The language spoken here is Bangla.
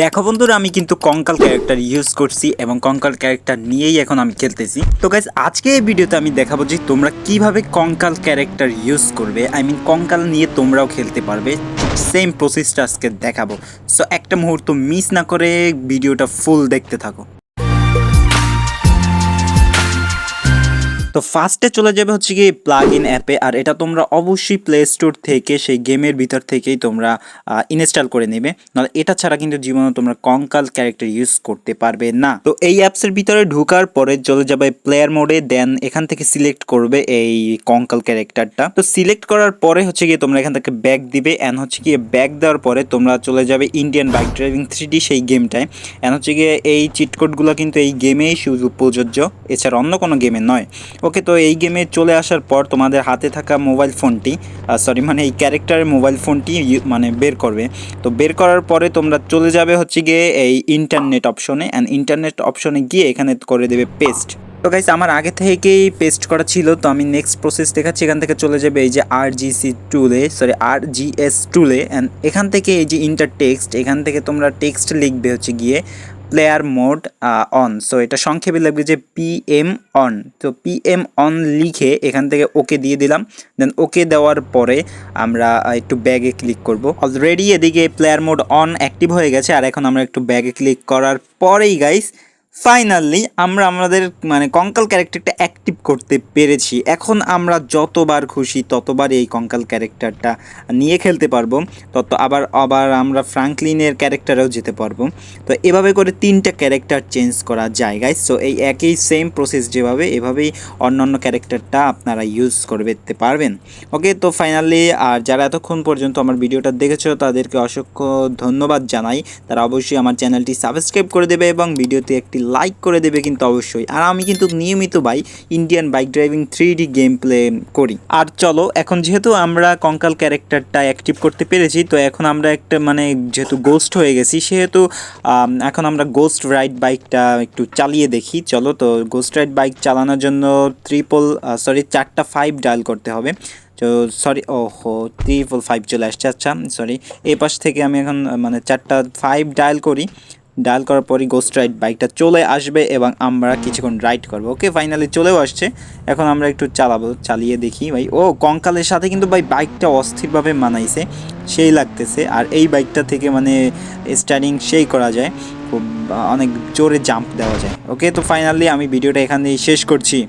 দেখো বন্ধুরা, আমি কিন্তু কঙ্কাল ক্যারেক্টার ইউজ করছি এবং কঙ্কাল ক্যারেক্টার নিয়েই এখন আমি খেলতেছি। তো গাইজ আজকে এই ভিডিওতে আমি দেখাবো যে তোমরা কীভাবে কঙ্কাল ক্যারেক্টার ইউজ করবে। আই মিন কঙ্কাল নিয়ে তোমরাও খেলতে পারবে। সেম প্রসেসটা আজকে দেখাবো। সো একটা মুহূর্ত মিস না করে ভিডিওটা ফুল দেখতে থাকো। তো ফার্স্টে চলে যাবে হচ্ছে কি প্লাগ ইন অ্যাপে আর এটা তোমরা অবশ্যই প্লে স্টোর থেকে সেই গেমের ভিতর থেকেই তোমরা ইনস্টল করে নেবে। নাহলে এটা ছাড়া কিন্তু জীবনে তোমরা কঙ্কাল ক্যারেক্টার ইউজ করতে পারবে না। তো এই অ্যাপসের ভিতরে ঢোকার পরে চলে যাবে প্লেয়ার মোডে দেন এখান থেকে সিলেক্ট করবে এই কঙ্কাল ক্যারেক্টারটা তো সিলেক্ট করার পরে হচ্ছে গিয়ে তোমরা এখান থেকে ব্যাক দিবে অ্যান্ড হচ্ছে গিয়ে ব্যাক দেওয়ার পরে তোমরা চলে যাবে ইন্ডিয়ান বাইক ড্রাইভিং থ্রি সেই গেমটায় অ্যান্ড হচ্ছে গিয়ে এই চিটকোডগুলো কিন্তু এই গেমেই শুধু প্রযোজ্য, এছাড়া অন্য কোনো গেমে নয়। ওকে তো এই গেমে চলে আসার পর তোমাদের হাতে থাকা মোবাইল ফোনটি সরি মানে এই ক্যারেক্টারের মোবাইল ফোনটি মানে বের করবে। তো বের করার পরে তোমরা চলে যাবে হচ্ছে গিয়ে এই ইন্টারনেট অপশনে অ্যান্ড ইন্টারনেট অপশনে গিয়ে এখানে করে দেবে পেস্ট তো গাইস আমার আগে থেকেই পেস্ট করা ছিল, তো আমি নেক্সট প্রসেস দেখাচ্ছি, এখান থেকে চলে যাবে এই যে আর জিসি টুলে সরি আর জিএস টুলে অ্যান্ড এখান থেকে এই যে ইন্টার টেক্সট এখান থেকে তোমরা টেক্সট লিখবে হচ্ছে গিয়ে প্লেয়ার মোড অন সো এটা সংক্ষেপে লাগবে যে পিএম অন তো পিএম অন লিখে এখান থেকে ওকে দিয়ে দিলাম। দেন ওকে দেওয়ার পরে আমরা আহ, একটু ব্যাগে ক্লিক করব। অলরেডি এদিকে প্লেয়ার মোড অন অ্যাক্টিভ হয়ে গেছে। আর এখন আমরা একটু ব্যাগে ক্লিক করার পরেই গাইস ফাইনালি আমরা আমাদের মানে কঙ্কাল ক্যারেক্টারটা অ্যাক্টিভ করতে পেরেছি। এখন আমরা যতবার খুশি ততবার এই কঙ্কাল ক্যারেক্টারটা নিয়ে খেলতে পারব। তত আবার আবার আমরা ফ্রাঙ্কলিনের ক্যারেক্টারেও যেতে পারব। তো এভাবে করে তিনটা ক্যারেক্টার চেঞ্জ করা যায় গাইস সো এই একই সেম প্রসেস যেভাবে, এভাবেই অন্যান্য ক্যারেক্টারটা আপনারা ইউজ করতে পারবেন। ওকে তো ফাইনালি আর যারা এতক্ষণ পর্যন্ত আমার ভিডিওটা দেখেছ, তাদেরকে অসংখ্য ধন্যবাদ জানাই। তারা অবশ্যই আমার চ্যানেলটি সাবস্ক্রাইব করে দেবে এবং ভিডিওতে একটি লাইক করে দেবে কিন্তু অবশ্যই। আর আমি কিন্তু নিয়মিত ভাই Indian bike driving three D game play করি। আর চলো, এখন যেহেতু আমরা কঙ্কাল ক্যারেক্টারটা অ্যাক্টিভ করতে পেরেছি, তো এখন আমরা একটা মানে যেহেতু গোস্ট হয়ে গেছি, সেহেতু এখন আমরা গোস্ট রাইড বাইকটা একটু চালিয়ে দেখি। চলো, তো গোস্ট রাইড বাইক চালানোর জন্য ট্রিপল সরি চারটা ফাইভ ডায়াল করতে হবে। তো সরি ও হো ট্রিপল ফাইভ চলে আসছে আচ্ছা সরি এই পাশ থেকে আমি এখন মানে চারটা ফাইভ ডায়াল করি। ডায়াল করার পরই গোস্ট রাইড বাইকটা চলে আসবে এবং আমরা কিছুক্ষণ রাইড করব। ওকে ফাইনালি চলেও আসছে। এখন আমরা একটু চালাবো, চালিয়ে দেখি ভাই। ও, কঙ্কালের সাথে কিন্তু ভাই বাইকটা অস্থিরভাবে মানাইছে, সেই লাগতেছে। আর এই বাইকটা থেকে মানে স্টার্টিং সেই করা যায়। খুব অনেক জোরে জাম্প দেওয়া যায়। ওকে তো ফাইনালি আমি ভিডিওটা এখানেই শেষ করছি।